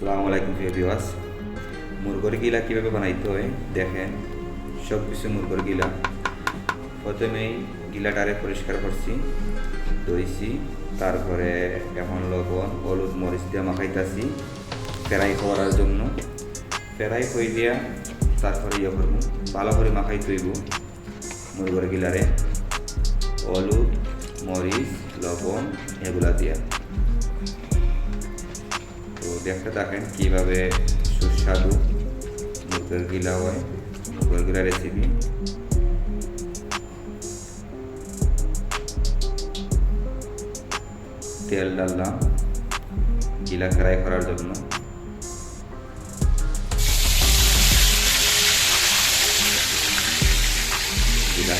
সালামু আলাইকুম ভিওয়াস মুরগর গিলা কীভাবে বানাইতে হয়, দেখেন। সব কিছু মুরগর গিলা। প্রথমেই গিলাটারে পরিষ্কার করছি, ধুইছি, তারপরে এখন লবণ, হলুদ, মরিচ দিয়ে মাখাইতাছি ফ্রাই করার জন্য। ফ্রাই হয়ে দিয়া তারপরে ইয়ে করব, ভালো করে মাখাই তৈব মুরগর গিলারে। হলুদ, মরিচ, লবণ, এগুলা দিয়া। দেখতে থাকেন কীভাবে সুস্বাদু মুরগের গিলা হয় মুরগের গিলা রেসিপি তেল ডাললাম গিলা ফ্রাই করার জন্য। গিলা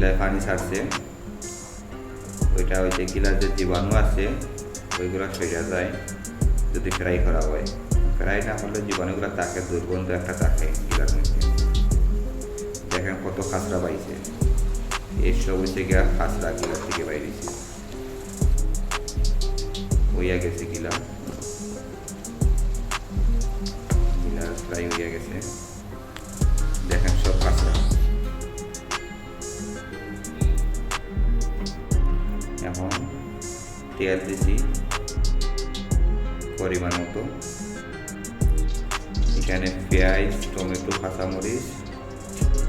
গিলায় পানি ছাড়ছে। ওইটা ওই যে গিলার যে জীবাণু আছে, ওইগুলো সরিয়া যায় যদি ফ্রাই করা হয়। ফ্রাই না হলে জীবাণুগুলো তাকে দুর্গন্ধ একটা থাকে গিলার মধ্যে। দেখেন কত খাসরা পাইছে এইসব হচ্ছে গিয়া খাসরা গিলার থেকে বাইরেছে। হইয়া গেছে গিলা গিলার ফ্রাই হইয়া গেছে। দিছি পরিমাণ মতো। এখানে পেঁয়াজ, টমেটো, কাঁচামরিচ,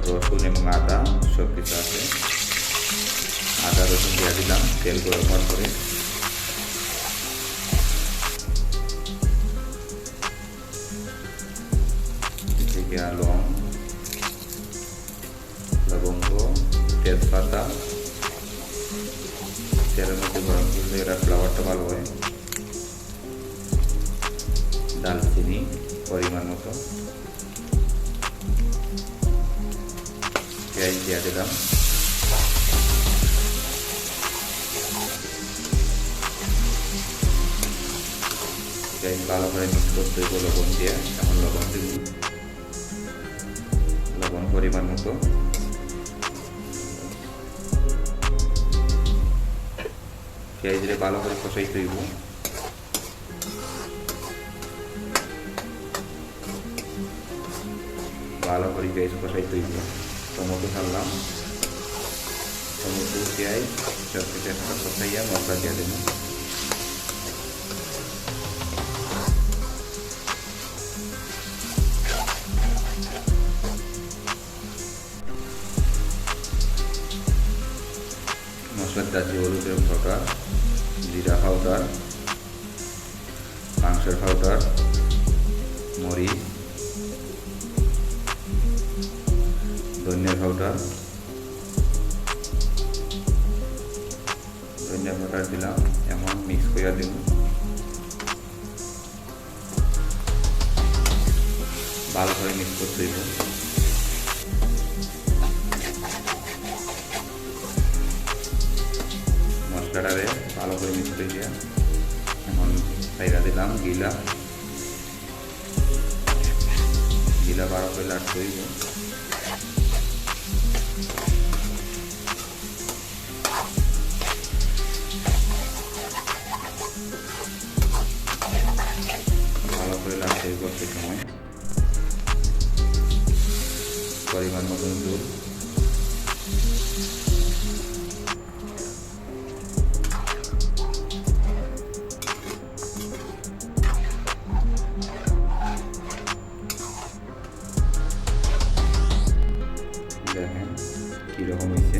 রসুন এবং আদা সব কিছু আছে। আদা, রসুন দিয়ে দিলাম, তেল গরম হওয়ার পরে। লং লবঙ্গ, তেজপাতা তেলের মধ্যে গরম করলে এরা ফ্লাওয়ারটা ভালো হয় দালচিনি পরিমাণ মতো। পেঁয়াজ দিয়ে দিলাম। ভালো করে মিক্স করতে হইব লবণ দিয়ে। এখন লবণ দিব লবণ পরিমাণ মতো। পেঁয়াজ দিয়ে ভালো করে কষাই তৈব ভালো করে পেঁয়াজ কষাই তৈব টমেটো ঢাললাম টমেটো, পেঁয়াজ সব কিছু কষাইয়া মশলা দিয়ে দেবো। মশলার দাজি হলুদের পাউডার জিরা পাউডার, মাংসের পাউডার, মরিচ, ধনিয়া পাউডার ধনিয়া পাউডার দিলাম, এমন মিক্স করে দিব। ভালো করে মিক্স করতে দিব। মশলাটারে ভালো করে করে দিয়া এখন সাইরা দিলাম গিলা। গিলা ভালো করে লাটতে হইব। ভালো করে লাটতে হইব সে সময়। পরিমাণ মতন দুধ। দেখেন কীরকম হয়েছে?